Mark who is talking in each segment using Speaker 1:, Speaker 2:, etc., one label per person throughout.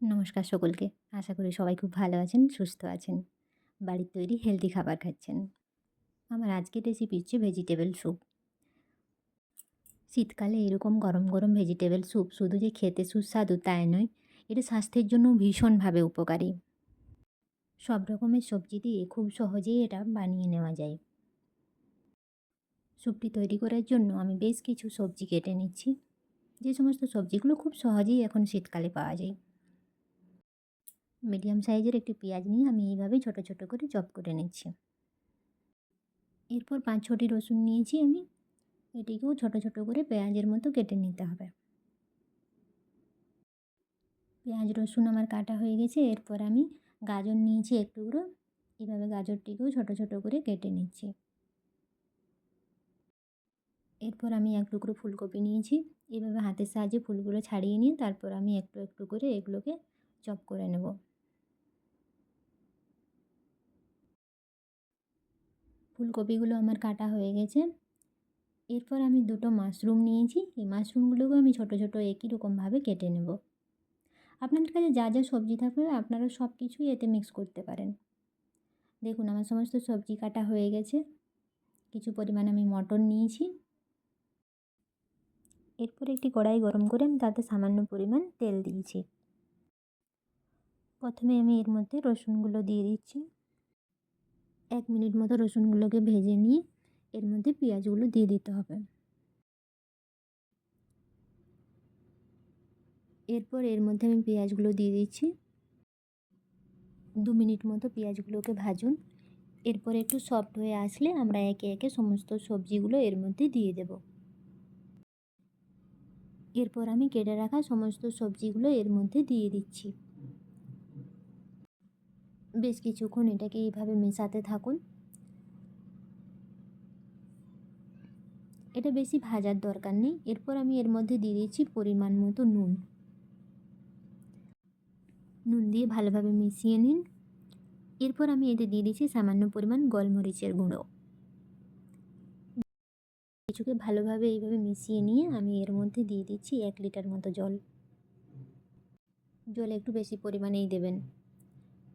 Speaker 1: নমস্কার সকলকে। আশা করি সবাই খুব ভালো আছেন, সুস্থ আছেন। বাড়ির তৈরি হেলদি খাবার খাচ্ছেন। আমার আজকের রেসিপি হচ্ছে ভেজিটেবল স্যুপ শীতকালে এরকম গরম গরম ভেজিটেবল স্যুপ শুধু যে খেতে সুস্বাদু তাই নয়, এটা স্বাস্থ্যের জন্য ভীষণভাবে উপকারী। সব রকমের সবজি দিয়ে খুব সহজেই এটা বানিয়ে নেওয়া যায়। স্যুপটি তৈরি করার জন্য আমি বেশ কিছু সবজি কেটে নিচ্ছি। যে সমস্ত সবজিগুলো খুব সহজেই এখন শীতকালে পাওয়া যায়। মিডিয়াম সাইজের একটি পেঁয়াজ নিয়ে আমি এইভাবে ছোট ছোট করে চপ করে নিচ্ছি। এরপর পাঁচ, ছটি রসুন নিয়েছি আমি। এটিকেও ছোট ছোট করে পেঁয়াজের মতো কেটে নিতে হবে। পেঁয়াজ, রসুন আমার কাটা হয়ে গেছে। এরপর আমি গাজর নিয়েছি এক টুকরো। এভাবে গাজরটিকেও ছোট ছোট করে কেটে নিচ্ছি। এরপর আমি এক টুকরো ফুলকপি নিয়েছি। এভাবে হাতের সাহায্যে ফুলগুলো ছাড়িয়ে নিয়ে তারপর আমি একটু একটু করে এগুলোকে চপ করে নেব। ফুলকপিগুলো আমার কাটা হয়ে গেছে। এরপর আমি দুটো মাশরুম নিয়েছি। এই মাশরুমগুলোকে আমি ছোট ছোট একই রকমভাবে কেটে নেব। আপনাদের কাছে যা যা সবজি থাকবে আপনারা সব কিছুই এতে মিক্স করতে পারেন। দেখুন, আমার সমস্ত সবজি কাটা হয়ে গেছে। কিছু পরিমাণ আমি মটন নিয়েছি। এরপর একটি কড়াই গরম করে আমি তাতে সামান্য পরিমাণ তেল দিয়েছি। প্রথমে আমি এর মধ্যে রসুনগুলো দিয়ে দিচ্ছি। এক মিনিট মতো রসুনগুলোকে ভেজে নিয়ে এর মধ্যে পেঁয়াজগুলো দিয়ে দিতে হবে। এরপর এর মধ্যে আমি পেঁয়াজগুলো দিয়ে দিচ্ছি। দু মিনিট মতো পেঁয়াজগুলোকে ভাজুন। এরপর একটু সফট হয়ে আসলে আমরা একে একে সমস্ত সবজিগুলো এর মধ্যে দিয়ে দেব। এরপর আমি কেটে রাখা সমস্ত সবজিগুলো এর মধ্যে দিয়ে দিচ্ছি। বেশ কিছুক্ষণ এটাকে এইভাবে মেশাতে থাকুন। এটা বেশি ভাজার দরকার নেই। এরপর আমি এর মধ্যে দিয়ে দিচ্ছি পরিমাণ মতো নুন। নুন দিয়ে ভালোভাবে মিশিয়ে নিন। এরপর আমি এতে দিয়ে দিচ্ছি সামান্য পরিমাণ গোলমরিচের গুঁড়ো। কিছুকে ভালোভাবে এইভাবে মিশিয়ে নিয়ে আমি এর মধ্যে দিয়ে দিচ্ছি এক লিটার মতো জল। জল একটু বেশি পরিমাণেই দেবেন।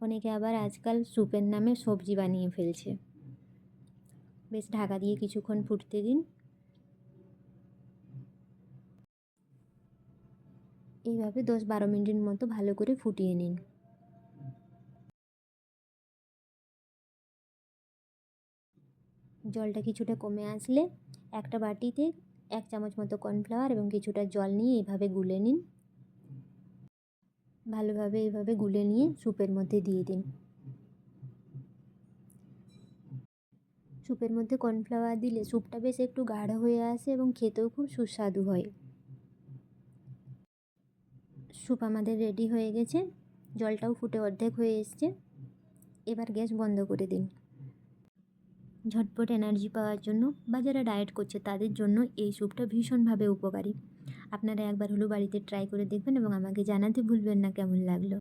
Speaker 1: অনেকে আবার আজকাল স্যুপের নামে সবজি বানিয়ে ফেলছে। বেশ, ঢাকা দিয়ে কিছুক্ষণ ফুটতে দিন। এইভাবে দশ বারো মিনিটের মতো ভালো করে ফুটিয়ে নিন। জলটা কিছুটা কমে আসলে একটা বাটিতে এক চামচ মতো কর্নফ্লাওয়ার এবং কিছুটা জল নিয়ে এইভাবে গুলে নিন। ভালোভাবে এইভাবে গুলে নিয়ে স্যুপের মধ্যে দিয়ে দিন। স্যুপের মধ্যে কর্নফ্লাওয়ার দিলে স্যুপটা বেশ একটু গাঢ় হয়ে আসে এবং খেতেও খুব সুস্বাদু হয়। স্যুপ আমাদের রেডি হয়ে গেছে, জলটাও ফুটে অর্ধেক হয়ে এসছে। এবার গ্যাস বন্ধ করে দিন। ঝটপট এনার্জি পাওয়ার জন্য বা যারা ডায়েট করছে তাদের জন্য এই স্যুপটা ভীষণভাবে উপকারী। আপনারা একবার হলেও বাড়িতে ট্রাই করে দেখবেন এবং আমাকে জানাতে ভুলবেন না কেমন লাগল।